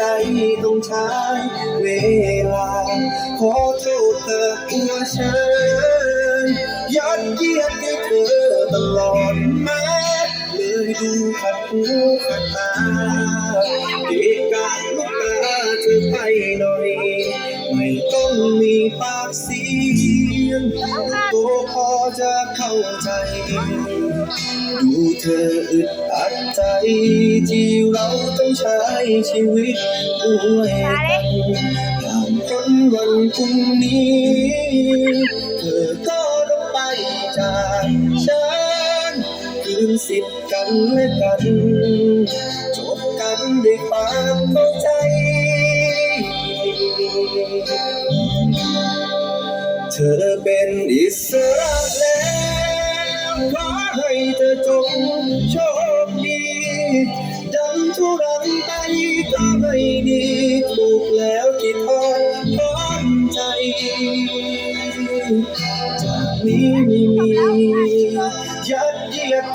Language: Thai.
ใจต้องใช้เวลา ขอโทษเธอหัวฉันยัดเยียดให้เธอตลอดมาเลยดูขัดหูขัดตาเกะกะลูกตาเธอไปหน่อย ไม่ต้องมีปากเสียงตัวพอจะเข้าใจ ดูเธออึด ใจที่เราต้องใช้ชีวิตด้วยกันผ่านพ้นวันพรุ่งนี้เธอก็ต้องไปจากฉันคืนสิทธิ์กันและกันจบกันด้วยความเข้าใจเธอเป็นอิสระแล้วขอให้เธอจงโชค ดีดังทุรังไปก็ไม่ดีถูกแล้วที่ทอดถอนใจจากนี้ไม่มียัดเยียด